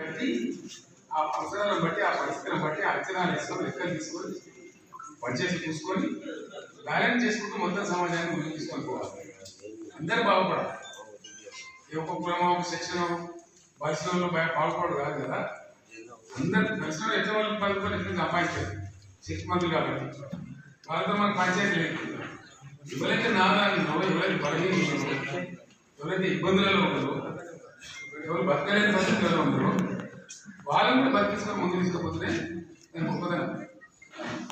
బట్టి ఆ అవసరాలను బట్టి ఆ పరిస్థితులను బట్టి అంచనాలు వేసుకొని లెక్కలు తీసుకొని పనిచేసి చూసుకొని బ్యాలెన్స్ చేసుకుంటూ మొత్తం సమాజాన్ని ముందుకు తీసుకొని పోవాలి. అందరూ బాగుపడాలి. ఏ ఒక్క కులమో ఒక సెక్షన్ పరిశ్రమలో బాగుపడదు కాదు కదా. అందరు పరిశ్రమలు ఎట్లా వాళ్ళు పలుకొని ఎట్లా సంపాదించారు శక్తి మంత్రులు కాబట్టి. వాళ్ళతో మనకు పంచాయతీ లేదు. ఎవరైతే నాదాలు ఎవరైతే బలహీన ఎవరైతే ఇబ్బందులలో ఉన్నారో ఎవరు బతకలేని పరిస్థితుల్లో ఉన్నారో వాళ్ళని కూడా బతికించుకొని ముందు తీసుకుపోతే నేను గొప్పదనం.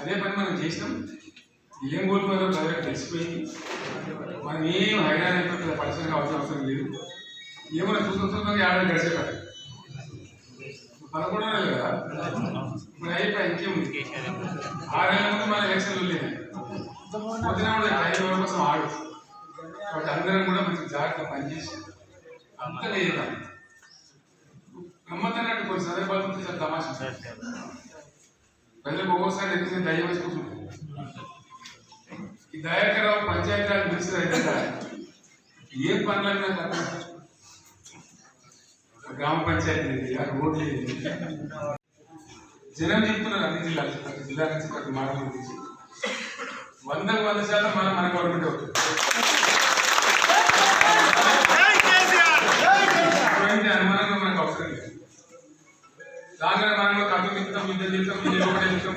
అదే పని మనం చేసినాం. ఏం కోల్పోయారో ప్రజలకు తెలిసిపోయింది. మనం ఏం హైరాణ అయిపోతుంది పరిశ్రమ అవసరం అవసరం లేదు. ఏమైనా చూస్తూ చూస్తుంది ఏడాది గడిచేపారు పదకొండు నెలలు కదా? ఇప్పుడు అయిపోయి ఇంకేముంది? ఆరు నెలల ముందు మన ఎలక్షన్లు లేదు పొద్దున కూడా ఐదు రోజుల కోసం ఆడు. కాబట్టి అందరం కూడా మంచి జాగ్రత్త పనిచేసి అంత లేదు గమ్మత్తన్నట్టు కొన్ని సందర్భాలు ఉంటే చాలా తమాషా. ప్రజలకు ఒక్కోసారి ఎందుకంటే దయ వేసుకుంటుంది ఈ దయాకరావు పంచాయతీరాజ్ మినిస్టర్ అయితే ఏ పనులైనా కదా గ్రామ పంచాయతీ ఇది, రోడ్లు జనం చెప్తున్నారు అన్ని జిల్లాలు ప్రతి జిల్లా నుంచి ప్రతి మార్గం నుంచి. వందకు వంద శాతం మనం మన గవర్నమెంట్ అవుతుంది రాగానే మనలో కథ చెప్తాం ఇంత చెప్తాం ఇది ఒకటే చెప్తాం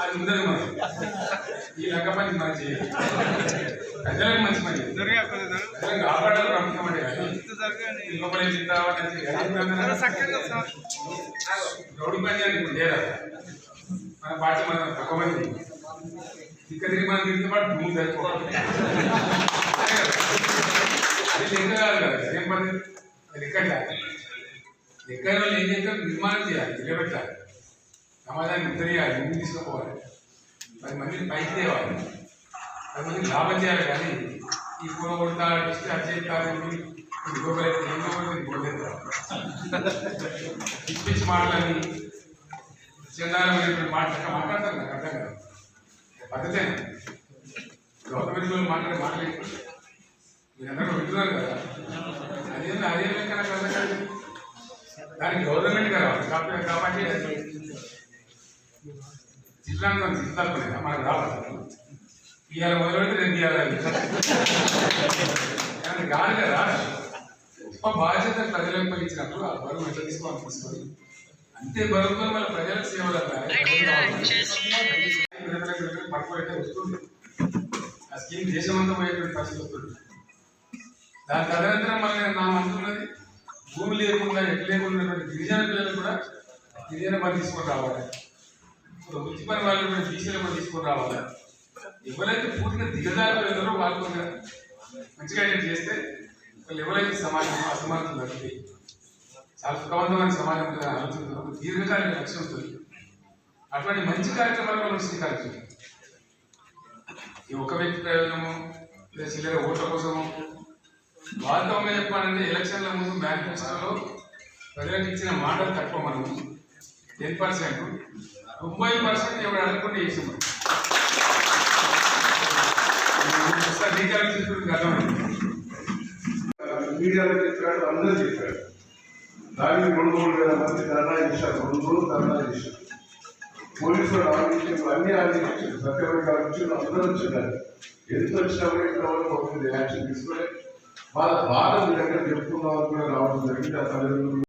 అది ఉండదు మనం ఈ లెక్క పని మనం చేయాలి ప్రజలకు మంచి పని. ప్రజలను కాపాడాలి ప్రభుత్వం అంటే లోపలే. రౌడీ పని అని ఇప్పుడు లేదా మన పార్టీ మన తక్కువ మంది. ఇక్కడ తిరిగి మనం తిరిగితే పాటు భూమి సరిపోవాలి అది లెక్క కాదు కదా? ఏం పని? లెక్క కాదు లెక్క వాళ్ళు ఏం చేస్తారు? నిర్మాణం చేయాలి నిలబెట్టాలి. సమాజాన్ని ఉత్తరేయాలి ముందు తీసుకుపోవాలి. పది మందిని పైకి తేవాలి. పది మందికి లాభం చేయాలి కానీ ఈ కూర కొడతా ఇస్తే అది చేస్తారని ఇంకొకరైతే ఇంకొకరైతే ఇంకొకరైతే పిచ్చి పిచ్చి మాటలని చందాలమైనటువంటి మాట చక్కగా మాట్లాడతారు నాకు అర్థం కాదు. పద్ధతే. గవర్నమెంట్ వాళ్ళు మాట్లాడే మాటలు. మీరందరూ వింటున్నారు కదా. అదే అదే లెక్క నాకు అర్థం కాదు దానికి గవర్నమెంట్ కావాలి కాబట్టి కాబట్టి జిల్లాలో జిల్లాలో మనకు రావాలి ఇవాళ మొదలుపెట్టి రెండు ఇవ్వాలి కాదు కదా? గొప్ప బాధ్యత ప్రజలకు పలించినప్పుడు ఆ బరువు ఎట్లా తీసుకోవాలి తీసుకొని? అంతే బరువుతో మన ప్రజలకు సేవలు పట్టుకోవైతే వస్తుంది. ఆ స్కీమ్ దేశమంతా పోయేటువంటి పరిస్థితి వస్తుంది. దాని తదనంతరం మన నా అంటున్నది భూమి లేకుండా ఎట్లా లేకుండా గిరిజన పిల్లలు కూడా గిరిజన పని తీసుకొని రావాలి. వృత్తి పని వాళ్ళు కూడా బీసీలో పని తీసుకొని రావాలి. ఎవరైతే పూర్తిగా దిగజారి ఉన్నారో వాళ్ళు కూడా మంచిగా ఐడెంట్ చేస్తే వాళ్ళు ఎవరైతే సమాజం అసమానతలు తగ్గుతాయి చాలా సుఖవంతమైన సమాజం ఉంటుందని ఆలోచన దీర్ఘకాలిక లక్ష్యం ఉంటుంది. అటువంటి మంచి కార్యక్రమాలు మనం స్వీకరించాలి ఈ ఒక వ్యక్తి ప్రయోజనము లేదా చిల్లర ఓట్ల కోసము వాస్తవంగా చెప్పాలంటే ఎలక్షన్ల ముందు మేనిఫెస్టోలో ప్రజలకు ఇచ్చిన మాటలు తక్కువ మనం. Ten percent. ముప్పై పర్సెంట్ ఎవరు అనుకుంటే చేసాం ఒకసారి డీటెయిల్ తీసుకుంటే అర్థమైంది. మీడియాలో చెప్పాడు అందరూ చెప్పాడు దానికి రెండు మూడు వేల మంది ధర్నా చేశారు. రెండు రోజులు ధర్నా చేశారు. పోలీసులు ఆలోచించారు అన్ని ఆలోచించారు సత్యవతి గారు వచ్చి అందరూ వచ్చినారు ఎంత వచ్చినా కూడా ఇక్కడ వరకు ఒక యాక్షన్ తీసుకోలేదు వాళ్ళ బాధ మీ దగ్గర చెప్పుకున్న వాళ్ళు కూడా రావడం జరిగింది. ఆ తల్లిదండ్రులు